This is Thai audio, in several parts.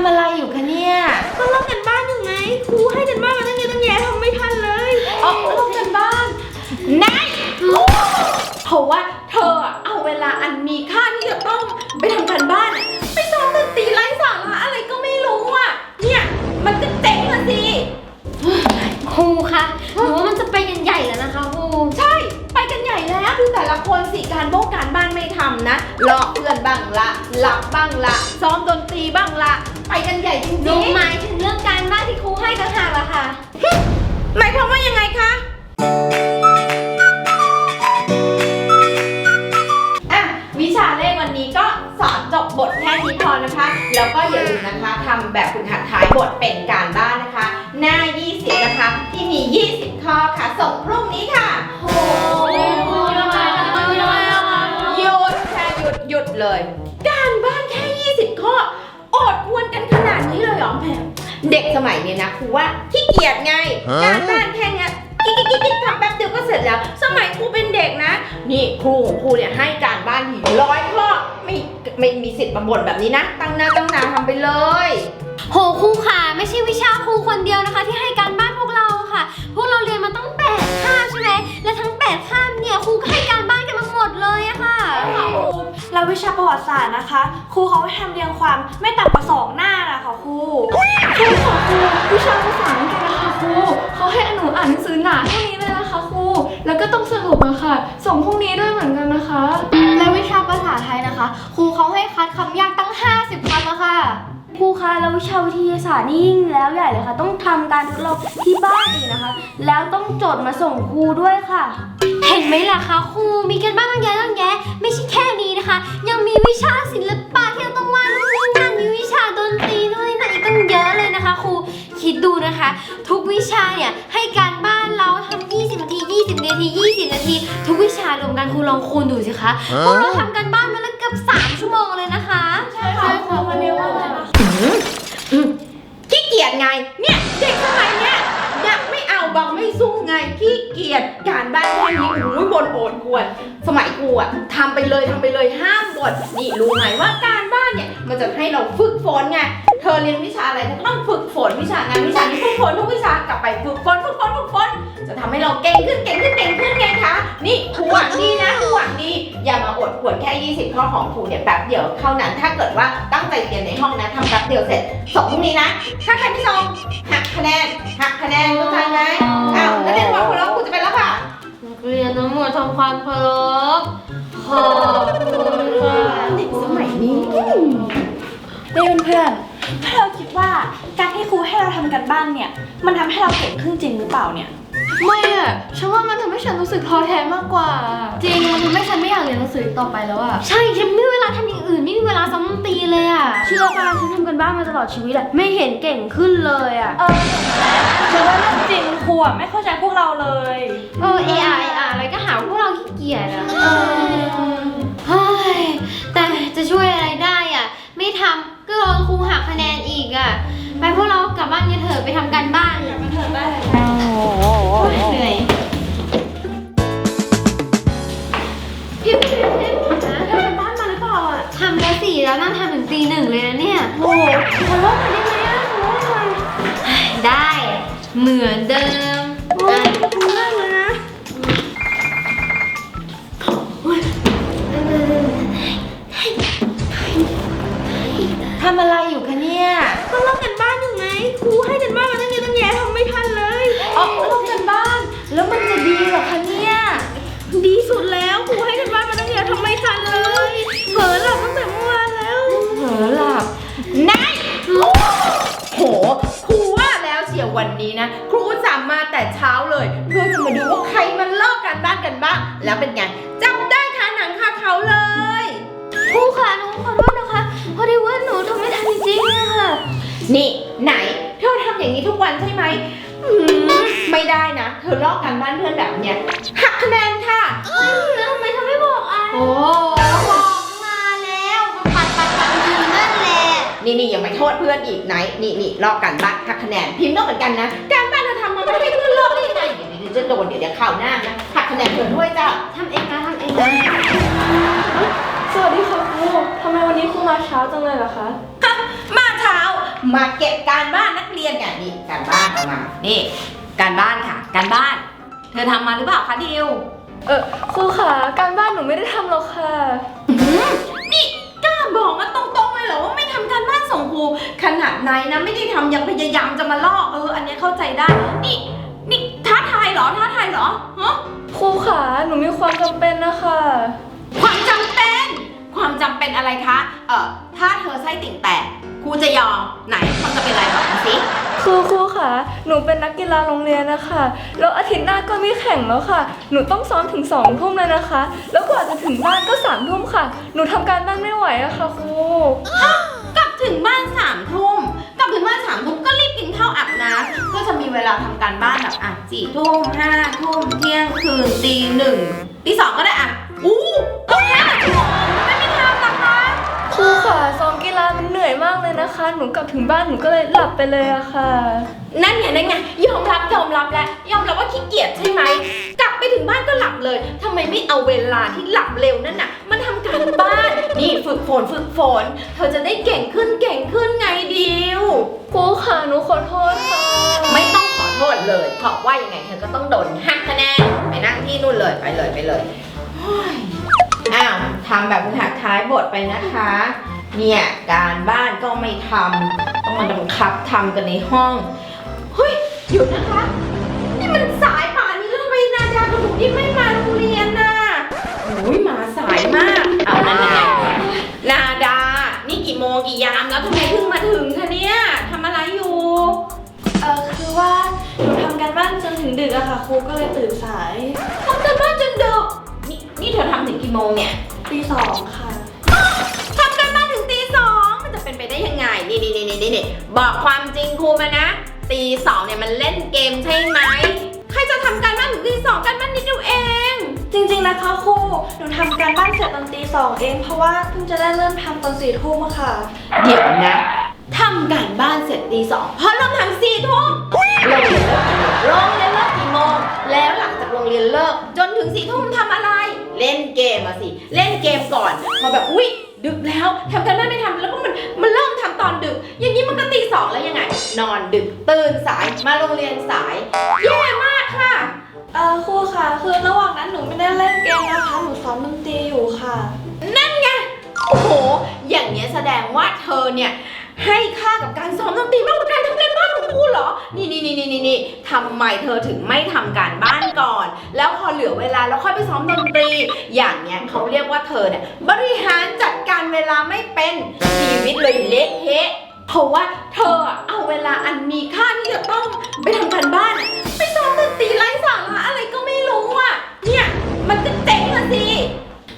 ำอะไรอยู่คะเนี่ย ก็ลอกกันบ้านอยู่ไงครูให้กันบ้านมาตั้งเยอะตั้งแยะทำไม่ทันเลยอ๋อลอกกันบ้านนายเพราะว่าเธออะเอาเวลาอันมีค่าที่จะต้องไปทำการบ้านอะไปซ้อมดนตรีไร้สาระอะไรก็ไม่รู้อะ เนี่ยมันก็เจ๊งละสิครูคะหนูว่ามันจะไปกันใหญ่แล้วนะคะครูใช่ ไปกันใหญ่แล้วดูแต่ละคนสิการโบกการบ้านไม่ทำนะหลอกเพื่อนบ้างละหลับบ้างละซ้อมดนตรีบ้างละไปกันใหญ่จริงหนูๆหมายถึงเรื่องการบ้านที่ครูให้ต่างหากอะค่ะ หมายความว่ายังไงคะ อะวิชาเลขวันนี้ก็สอนจบบทแค่นี้พอนะคะ แล้วก็อย่าลืมนะคะทำแบบฝึกหัดท้ายบทเป็นการบ้านนะคะ หน้า 20 นะคะ ที่มี 20 ข้อค่ะ ส่งพรุ่งนี้ค่ะ โอ้ เลย การบ้านแค่ 20 ข้ออดทวนกันขนาดนี้เลยเหรอแพมเด็กสมัยนี้นะครูว่าขี้เกียจไงการบ้านแค่เนี้ยกิ๊กกิ๊กกิ๊กทำแป๊บเดียวก็เสร็จแล้ว สมัยครูเป็นเด็กนะ นี่ครูของครูเนี่ยให้การบ้านทีร้อยข้อไม่ไม่มีสิทธิ์มาบ่นแบบนี้นะ ตั้งหน้าตั้งตาทำไปเลย โหครูค่ะ ไม่ใช่วิชาครูคนเดียวนะคะ ที่ให้การบ้านพวกเราค่ะ พวกเราเรียนมาตั้งแปดคาบใช่ไหมและทั้งแปดคาบเนี่ยครูก็ให้การ แล้ววิชาประวัติศาสตร์นะคะ ครูเขาให้ทำเรียงความไม่ต่ำกว่าสองหน้านะคะครูใช่ค่ะครูวิชาภาษาอังกฤษนะคะครูเขาให้หนูอ่านหนังสือหนาเท่านี้เลยนะคะครูแล้วก็ต้องสรุปอะค่ะ ส่งพรุ่งนี้ด้วยเหมือนกันนะคะ และวิชาภาษาไทยนะคะ ครูเขาให้คัดคำยากตั้ง 50คำอะค่ะครูคะแล้ววิชาวิทยาศาสตร์นี่ยิ่งแล้วใหญ่เลยค่ะ ต้องทำการทดลองที่บ้านอีกนะคะ แล้วต้องจดมาส่งครูด้วยค่ะ เห็นไหมล่ะคะครูมีกันบ้านตั้งเยอะตั้งแยะไม่ ชาศิลปะที่เราต้องวาดนู่นนี่นั่นมีวิชาดนตรีนู่นนี่นั่นอีกตั้งเยอะเลยนะคะ ครูคิดดูนะคะ ทุกวิชาเนี่ยให้การบ้านเราทำ20นาที20นาที20 นาที ทุกวิชารวมกันครูลองคูณดูสิคะพวกเราทำการบ้านมาแล้วเกือบ3ชั่วโมงเลยนะคะ ใช่ค่ะครูวันนี้ว่าอืมขี้เกียจไงายขี้เกียจการบ้านแค่นี้โอ้ยบนโอดควรสมัยกูอะทำไปเลยทำไปเลยห้ามบ่นนี่รู้ไหมว่าการบ้านเนี่ยมันจะให้เราฝึกฝนไง ธอเรียนวิชาอะไรเธอก็ต้องฝึกฝนวิชางานวิชานี้ฝึกฝนทุกวิชากลับไปฝึกฝนฝึกฝนฝึกฝนจะทำให้เราเก่งขึ้นเก่งขึ้นเก่งขึ้นไงคะนี่ครูหวังดีนะครูหวังดีอย่ามาอดขวดแค่ 20 ข้อของครูเนี่ยแป๊บเดียวเท่านั้นถ้าเกิดว่าตั้งใจเรียนในห้องนะทำแป๊บเดียวเสร็จส่งพรุ่งนี้นะถ้าใครไม่ส่งหักคะแนนหักคะแนนเข้าใจไหมอ้าวแล้วเรียนความเคารพครูจะไปแล้วค่ะนักเรียนทั้งหมดทำความเคารพขอบคุณค่ะเด็กสมัยนี้นี่เพื่อนๆ ถ้าเราคิดว่าการที่ครูให้เราทำกันบ้านเนี่ย มันทำให้เราเก่งขึ้นจริงหรือเปล่าเนี่ย ไม่อะฉันว่ามันทำให้ฉันรู้สึกท้อแท้มากกว่า จริงมันทำให้ฉันไม่อยากเรียนหนังสืออีกต่อไปแล้วอะใช่ฉันไม่มีเวลาทำอย่างอื่นไม่มีเวลาซ้อมดนตรีเลยอะเชื่อป่ะฉันทำกันบ้านมาตลอดชีวิตอะไม่เห็นเก่งขึ้นเลยอะเออฉันว่าเรื่องจริงครูอะไม่เข้าใจพวกเราเลย เออเอไออะไรก็หาว่าพวกเราขี้เกียจอะเเห กการบ้านกันบ้างแล้วเป็นไงจับได้คาหนังคาเขาเลยครูค่ะหนูขอโทษนะคะพอดีว่าหนูทำไม่ทันจริงๆอะค่ะ นี่ไหนเธอทำอย่างนี้ทุกวันใช่ไหมอืมไม่ได้นะ เธอลอกการบ้านเพื่อนแบบเนี้ยหักคะแนนค่ะแล้วทำไมเธอไม่บอกอะโอ้บอกมาแล้วมาปัดปัดปัดมือนั่นแหละนี่นี่ยังไม่โทษเพื่อนอีกไหน นี่นี่ลอกการบ้านหักคะแนนพิมพ์ก็เหมือนกันนะการบ้านเธอทำมาไม่ให้เพื่อนลอกได้ จะโดนเดี๋ยวเดี๋ยวข่าวหน้านะหักคะแนนเธอด้วยจ้ะทำเองนะทำเองนะสวัสดีค่ะครูทำไมวันนี้ครูมาเช้าจังเลยเหรอคะ มาเช้ามาเก็บการบ้านนักเรียนกันนี่การบ้านเอามา นี่การบ้านค่ะ การบ้าน เธอทำมาหรือเปล่าคะดิวเออครูขาการบ้านหนูไม่ได้ทำหรอกค่ะ นี่กล้าบอกมาตรงๆเลยเหรอว่าไม่ทำการบ้านส่งครูขนาดไหนนะไม่ได้ทำยังพยายามจะมาลอกเออ อันเนี้ยเข้าใจได้นี่ เหรอ ท้าทายเหรอฮะครูขาหนูมีความจำเป็นนะคะ ความจำเป็น ความจำเป็นอะไรคะ เอ่อ ถ้าเธอไส้ติ่งแตกครูจะยอมไหนความจำเป็นอะไรบอกมาสิ คือครูขาหนูเป็นนักกีฬาโรงเรียนนะคะ แล้วอาทิตย์หน้าก็มีแข่งแล้วค่ะ หนูต้องซ้อมถึงสองทุ่มเลยนะคะ แล้วกว่าจะถึงบ้านก็สามทุ่มค่ะ หนูทำการบ้านไม่ไหวอะค่ะครู กลับถึงบ้านสามทุ่ม กลับถึงบ้านสามทุ่มก็รีบกินข้าวอาบน้ำก็จะมีเวลาทำการบ้านแบบอะสี่ทุ่มห้าทุ่มเที่ยงคืนตีหนึ่งตีสองก็ได้อะอู้ต้องห้าชั่วโมงไม่ไม่ทำนะคะครูขาซ้อมกีฬามันเหนื่อยมากเลยนะคะ หนูกลับถึงบ้านหนูก็เลยหลับไปเลยอะค่ะ นั่นไงนั่นไงยอมรับยอมรับแล้วยอมรับว่าขี้เกียจใช่ไหมกลับไป ถึงบ้านก็หลับเลยทำไมไม่เอาเวลาที่หลับเร็วนั่นน่ะมันทำการบ้าน นี่ฝึกฝนฝึกฝน เธอจะได้เก่งขึ้นเก่งขึ้นไงดิวครูขาหนูขอโทษค่ะ ไม่ต้องขอโทษเลยเพราะว่ายังไงเธอก็ต้องโดนหักคะแนนไปนั่งที่นู่นเลยไปเลยไปเลยโอ้ยอ้าวทำแบบหักท้ายบทไปนะคะ เนี่ยการบ้านก็ไม่ทำต้องมาบังคับทำกันในห้องเฮ้ยหยุดนะคะ นาดากับหนูนี่ไม่มาโรงเรียนน่ะโอ้ยมาสายมาก เอานั่นไงนาดา นี่กี่โมงกี่ยามแล้วทำไมเพิ่งมาถึงคะเนี่ยทำอะไรอยู่ เออคือว่าหนูทำการบ้านจนถึงดึกอะค่ะครูก็เลยตื่นสายทำกันบ้านจนดึก นี่นี่เธอทำถึงกี่โมงเนี่ยตีสองค่ะทำกันบ้านถึงตีสองมันจะเป็นไปได้ยังไง นี่นี่นี่นี่นี่บอกความจริงครูมานะตีสองเนี่ยมันเล่นเกมใช่ไหม ใครจะทำการบ้านถึงตีสองกันบ้าน จริงๆนะคะครู หนูทำการบ้านเสร็จตอนตีสองเอง เพราะว่าเพิ่งจะได้เริ่มทำตอนสี่ทุ่มอะค่ะ เดี๋ยวนะทำการบ้านเสร็จตีสองเพราะเราทำสี่ทุ่มโรงเรียนเลิกกี่โมงโรงเรียนเลิกกี่โมง แล้วหลังจากโรงเรียนเลิก จนถึงสี่ทุ่มทำอะไร เล่นเกมอะสิ เล่นเกมก่อนพอแบบอุ้ยดึกแล้วทำการบ้านไม่ทำแล้วก็มันมันเริ่มทำตอนดึก อย่างนี้มันก็ตีสองแล้วยังไง นอนดึกตื่นสายมาโรงเรียนสายแย่มากค่ะ เออครูค่ะคือระหว่างนั้นหนูไม่ได้เล่นเกมนะคะ หนูซ้อมดนตรีอยู่ค่ะ นั่นไง โอ้โห อย่างเงี้ยแสดงว่าเธอเนี่ย ให้ค่ากับการซ้อมดนตรีมากกว่าการทำการบ้านของครูเหรอ นี่นี่นี่นี่นี่นี่ทำไมเธอถึงไม่ทำการบ้านก่อน แล้วพอเหลือเวลาแล้วค่อยไปซ้อมดนตรี อย่างเงี้ยเขาเรียกว่าเธอเนี่ยบริหารจัดการเวลาไม่เป็นชีวิตเลยเละเทะเพราะว่าเธออะเอาเวลาอันมีค่าที่จะต้องไปทำการบ้านอะไปซ้อมดน ตรีไร้สาระอะไรก็ไม่รู้อะ เนี่ย มันก็เจ๊งละสิ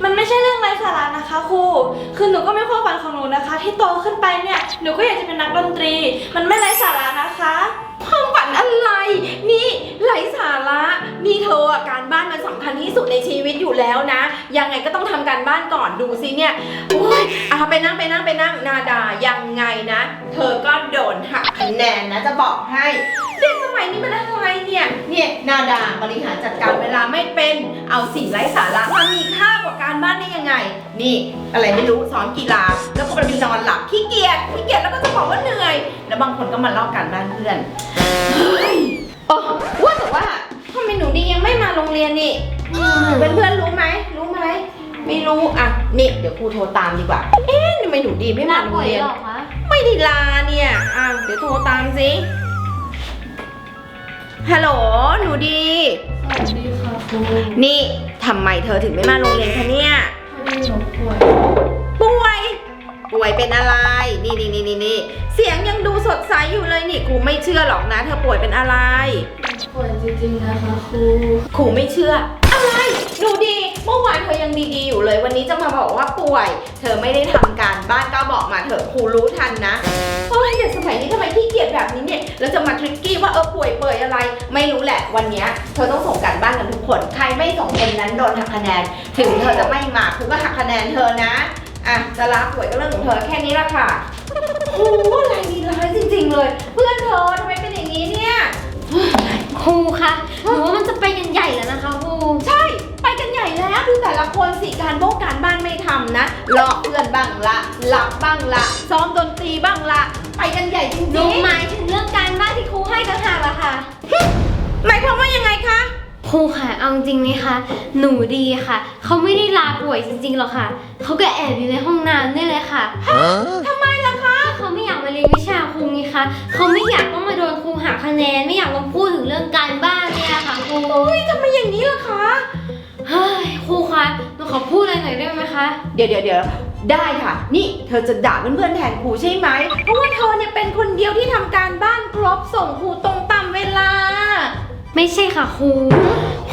มันไม่ใช่เรื่องไร้สาระนะคะครู คือหนูก็ไมีความฝันของหนูนะคะ ที่โตขึ้นไปเนี่ย หนูก็อยากจะเป็นนักดนตรี มันไม่ไร้สาระนะคะ ความฝันอะไร นี่ไร้สาระ นี่เธออะการบ้านมันสำคัญที่สุดในชีวิตอยู่แล้วนะ ยังไงก็ต้องทำการบ้านก่อนดูสิเนี่ยโอ้ยอาไปนั่งไปนั่งไปนั่งนาดายังไงนะ เธอก็โดนหักคะแนนนะจะบอกให้ เด็กสมัยนี้มันอะไรเนี่ย เนี่ยนาดาบริหารจัดการเวลาไม่เป็น เอาสิ่งไร้สาระมามีค่ากว่าการบ้านได้ยังไง นี่ อะไรไม่รู้สอนกีฬา แล้วก็ไปนอนหลับขี้เกียจขี้เกียจแล้วก็จะบอกว่าเหนื่อย แล้วบางคนก็มาลอกการบ้านเพื่อนเฮ้ยเออว่าแต่ว่าทำไมหนูดียังไม่มาโรงเรียนนี่เพื่อนๆรู้ไหมรู้ไหมไม่รู้อะนี่เดี๋ยวครูโทรตามดีกว่า เอ๊ะทำไมหนูดีไม่มาโรงเรียนหรอคะไม่ได้ลาเนี่ยอะเดี๋ยวโทรตามสิ ฮัลโหล หนูดี สวัสดีค่ะครูนี่ทำไมเธอถึงไม่มาโรงเรียนคะเนี่ยพอดีหนูป่วยป่วย ป่วยเป็นอะไร นี่นี่นี่นี่นี่เสียงยังดูสดใสอยู่เลยนี่ครูไม่เชื่อหรอกนะ เธอป่วยเป็นอะไรป่วยจริงๆนะคะครูครูไม่เชื่อ อะไร หนูดี เมื่อวานเธอยังดีๆอยู่เลย วันนี้จะมาบอกว่าป่วย เธอไม่ได้ทำการบ้านก็บอกมาเถอะครูรู้ทันนะโอ้ยเด็กสมัยนี้ทำไมขี้เกียจแบบนี้เนี่ยแล้วจะมาทริกกี้ว่าเออป่วยเปื่อยอะไร ไม่รู้แหละวันเนี้ยเธอต้องส่งการบ้านกันทุกคน ใครไม่ส่งคนนั้นโดนหักคะแนน ถึงเธอจะไม่มาครูก็หักคะแนนเธอนะอะจะลาป่วยก็เรื่องของเธอแค่นี้ละค่ะโอ้โหอะไรดีร้ายจริง ๆ เลย เพื่อนเธอทำไมเป็นอย่างนี้เนี่ย ครูคะหนูว่ามันจะไปกันใหญ่แล้วนะคะ หญ่แล้วดูแต่ละคนสิการบ้งการบ้านไม่ทำนะหลอกเพื่อนบ้างละ หลับบ้างละ ซ้อมดนตรีบ้างละ ไปกันใหญ่จริหนูงหมายถึงเรื่องการบ้านที่ครูให้ต่างหากล่ะค่ะๆหมายความว่ายังไงคะ ครูค่ะเอาจริงไหมคะ หนูดีค่ะ เขาไม่ได้ลาป่วยจริงๆหรอกค่ะ เขาก็แอบอยู่ในห้องน้ำนี่เลยค่ะทำไมล่ะคะเขาไม่อยากมาเรียนวิชาครูไงคะเขาไม่อยากต้องมาโดนครูหักคะแนน ไม่อยากมาพูดถึงเรื่องการบ้านเนี่ยค่ะครู อุ้ยทำไมอย่างนี้ล่ะคะ เฮ้ยครูคะหนูขอพูดอะไรหน่อยได้ไหมคะ เดี๋ยวเดี๋ยวเดี๋ยวได้ค่ะ นี่เธอจะด่าเพื่อนๆแทนครูใช่ไหม เพราะว่าเธอเนี่ยเป็นคนเดียวที่ทำการบ้านครบส่งครูตรงตามเวลา ไม่ใช่ค่ะครู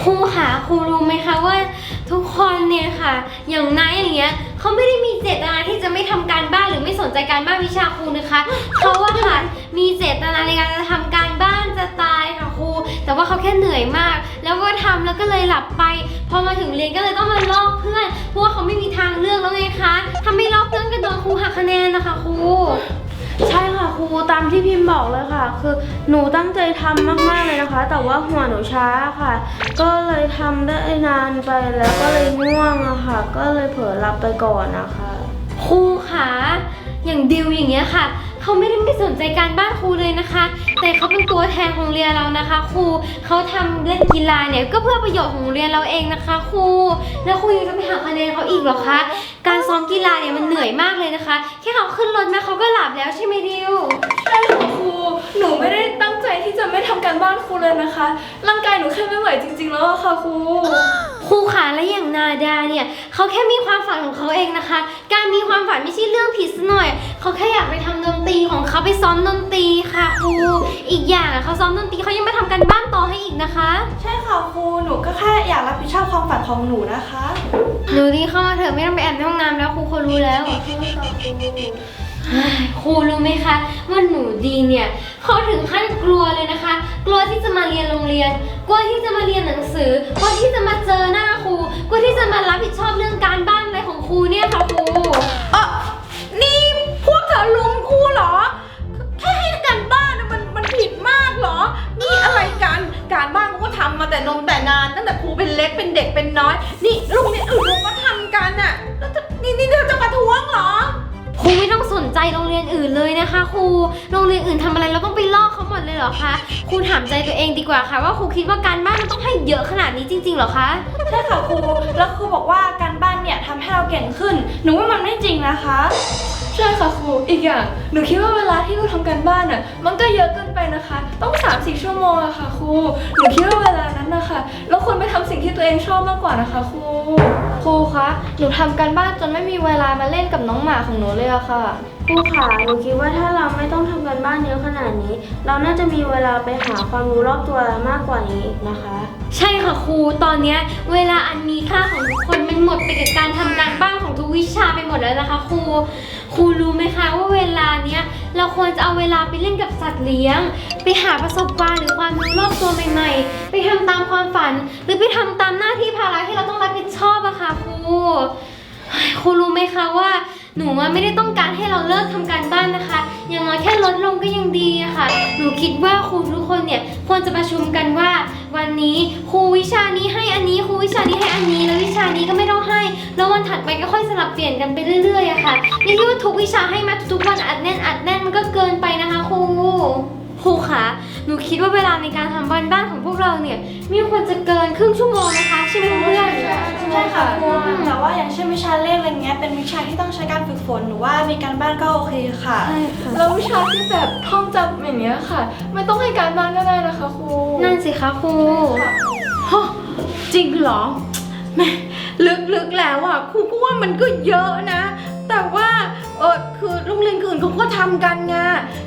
ครูค่ะครูรู้ไหมคะว่า ทุกคนเนี่ยค่ะ อย่างนายอย่างเงี้ยเขาไม่ได้มีเจตนาที่จะไม่ทำการบ้านหรือไม่สนใจการบ้านวิชาครูนะคะเขาว่าค่ะมีเจตนาในการจะทำการบ้านจะตายค่ะครูแต่ว่าเขาแค่เหนื่อยมาก แล้วก็ทำแล้วก็เลยหลับไปพ อมาถึงเรียนก็เลยต้องมาลอกเพื่อนเพราะว่าเขาไม่มีทางเลือกแล้วไงคะถ้าไม่ลอกเพื่อนก็โดนครูหักคะแนนนะคะครูใช่ค่ะครูตามที่พิมพ์บอกเลยค่ะ คือหนูตั้งใจทำมากๆเลยนะคะ แต่ว่าหัวหนูช้าค่ะ ก็เลยทำได้นานไปแล้วก็เลยง่วงอะค่ะ ก็เลยเผลอหลับไปก่อนนะคะ ครูคะอย่างดิวอย่างเงี้ยค่ะ เขาไม่ได้ไม่สนใจการบ้านครูเลยนะคะ แต่เขาเป็นตัวแทนของเรียนเรานะคะ ครูเขาทำเล่นกีฬาเนี่ยก็เพื่อประโยชน์ของเรียนเราเองนะคะ ครู แล้วครูยังจะไปหักคะแนนเขาอีกเหรอคะ การซ้อมกีฬาเนี่ยมันเหนื่อยมากเลยนะคะ แค่เขาขึ้นรถมาเขาก็หลับแล้วใช่ไหมดิว ใช่ค่ะครู หนูไม่ได้ตั้งใจที่จะไม่ทำการบ้านครูเลยนะคะ ร่างกายหนูแค่ไม่ไหวจริง ๆ แล้วอะค่ะครู ครูขาและอย่างนาดาเนี่ยเขาแค่มีความฝันของเขาเองนะคะ การมีความฝันไม่ใช่เรื่องผิดซะหน่อย เขาแค่อยากไป เขาไปซ้อมดนตรีค่ะครู อีกอย่างอะเขาซ้อมดนตรีเขายังมาทำการบ้านต่อให้อีกนะคะ ใช่ค่ะครูหนูก็แค่อยากรับผิดชอบความฝันของหนูนะคะ หนูดีเข้ามาเถอะไม่ต้องไปแอบในห้องน้ำแล้วครูเขารู้แล้วเฮ้ยครูรู้ไหมคะว่าหนูดีเนี่ยเขาถึงขั้นกลัวเลยนะคะ กลัวที่จะมาเรียนโรงเรียน กลัวที่จะมาเรียนหนังสือกลัวที่จะมาเจอหน้าครูกลัวที่จะมารับผิดชอบเรื่องการบ้านอะไรของครูเนี่ยค่ะครู เออ ใจโรงเรียนอื่นเลยนะคะครู โรงเรียนอื่นทำอะไรเราต้องไปลอกเขาหมดเลยเหรอคะ ครูถามใจตัวเองดีกว่าค่ะ ว่าครูคิดว่าการบ้านมันต้องให้เยอะขนาดนี้จริงๆเหรอคะ ใช่ค่ะครู แล้วครูบอกว่าการบ้านเนี่ยทำให้เราเก่งขึ้น หนูว่ามันไม่จริงนะคะ อีกอย่างหนูคิดว่าเวลาที่เราทำการบ้านอะมันก็เยอะเกินไปนะคะ ต้อง3ามสี่ชั่วโมงอะค่ะครูหนูคิดว่าเวลานั้นนะคะเราควรไปทำสิ่งที่ตัวเองชอบมากกว่านะคะครูครูคะหนูทำการบ้านจนไม่มีเวลามาเล่นกับน้องหมาของหนูเลยอะค่ะครูคะหนูคิดว่าถ้าเราไม่ต้องทำการบ้านเยอะขนาดนี้ เราน่าจะมีเวลาไปหาความรู้รอบตัวมากกว่านี้นะคะ ใช่ค่ะครู ตอนเนี้ยเวลาอันมีค่าของทุกคนมันหมดไปกับการทำการบ้านของทุกวิชาไปหมดแล้วนะคะครู ครูรู้ไหมคะว่าเวลาเนี้ยเราควรจะเอาเวลาไปเล่นกับสัตว์เลี้ยง ไปหาประสบการณ์หรือความรู้รอบตัวใหม่ๆ ไปทำตามความฝัน หรือไปทำตามหน้าที่ภาระที่เราต้องรับผิดชอบอะค่ะครู ครูรู้ไหมคะว่า หนูว่าไม่ได้ต้องการให้เราเลิกทำการบ้านนะคะ อย่างน้อยแค่ลดลงก็ยังดีอะค่ะ หนูคิดว่าครูทุกคนเนี่ยควรจะประชุมกันว่า วันนี้ครูวิชานี้ให้อันนี้ครูวิชานี้ให้อันนี้ แล้ววิชานี้ก็ไม่ต้องให้ แล้ววันถัดไปก็ค่อยสลับเปลี่ยนกันไปเรื่อยๆอะค่ะ นี่คิดว่าทุกวิชาให้มาทุกๆวันอัดแน่นอัดแน่นมันก็เกินไปนะคะครู ครูคะ หนูคิดว่าเวลาในการทำบ้านบ้านของพวกเราเนี่ยไม่ควรจะเกินครึ่งชั่วโมงนะคะใช่ไหมเพื่อนใช่ค่ะครูแต่ว่าอย่างเช่นวิชาเลขอะไรเงี้ยเป็นวิชาที่ต้องใช้การฝึกฝนหนูว่ามีการบ้านก็โอเคค่ะใช่ค่ะแล้ววิชาที่แบบท่องจำอย่างเงี้ยค่ะ ไม่ต้องให้การบ้านก็ได้นะคะครูนั่นสิคะครูฮะจริงเหรอแหม่ลึกๆแล้วอะครูก็ว่ามันก็เยอะนะ ก็ทำกันไง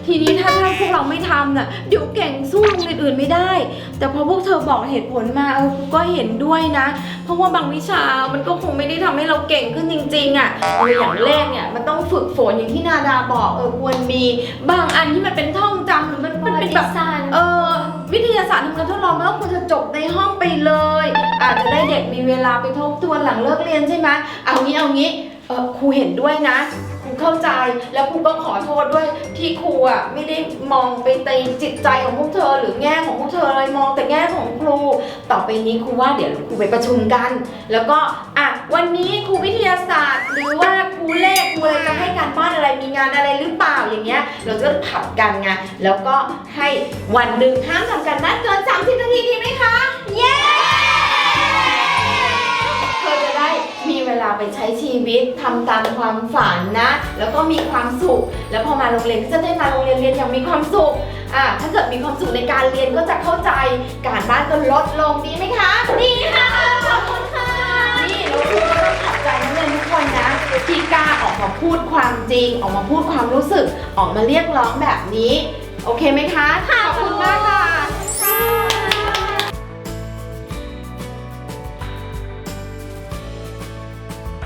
ทีนี้ถ้าถ้าพวกเราไม่ทำน่ะเดี๋ยวเก่งสู้โรงเรียนอื่นไม่ได้ แต่พอพวกเธอบอกเหตุผลมาเออครูก็เห็นด้วยนะ เพราะว่าบางวิชามันก็คงไม่ได้ทำให้เราเก่งขึ้นจริง ๆอะเอออย่างแรกเนี่ยมันต้องฝึกฝนอย่างที่นาดาบอกเออควรมีบางอันที่มันเป็นท่องจำหรือมันมันเป็นแบบ เออวิทยาศาสตร์ทำการทดลองมันก็ควรจะจบในห้องไปเลย อาจจะได้เด็กมีเวลาไปทบทวนหลังเลิกเรียนใช่ไหมเอางี้เอางี้เออครูเห็นด้วยนะครู เข้าใจแล้วครูก็ขอโทษด้วยที่ครูอะไม่ได้มองไปในจิตใจของพวกเธอ หรือแง่ของพวกเธอเลยมองแต่แง่ของครู ต่อไปนี้ครูว่าเดี๋ยวครูไปประชุมกัน แล้วก็อะวันนี้ครูวิทยาศาสตร์ หรือว่าครูเลขครูอะไรจะให้การบ้านอะไรมีงานอะไรหรือเปล่าอย่างเงี้ย เราจะผัดกันไงแล้วก็ให้วันหนึ่งห้ามทำการบ้านเกิน30นาทีดีไหมคะ เย้ มีเวลาไปใช้ชีวิตทำตามความฝันนะ แล้วก็มีความสุข แล้วพอมาโรงเรียนก็จะได้มาโรงเรียนเรียนอย่างมีความสุขอะถ้าเกิดมีความสุขในการเรียนก็จะเข้าใจการบ้านก็ลดลงดีไหมคะดีค่ะขอบคุณค่ะนี่แล้วครูก็ต้องขอบใจนักเรียนทุกคนนะที่กล้าออกมาพูดความจริง ออกมาพูดความรู้สึก ออกมาเรียกร้องแบบนี้ โอเคไหมคะขอบคุณมากค่ะ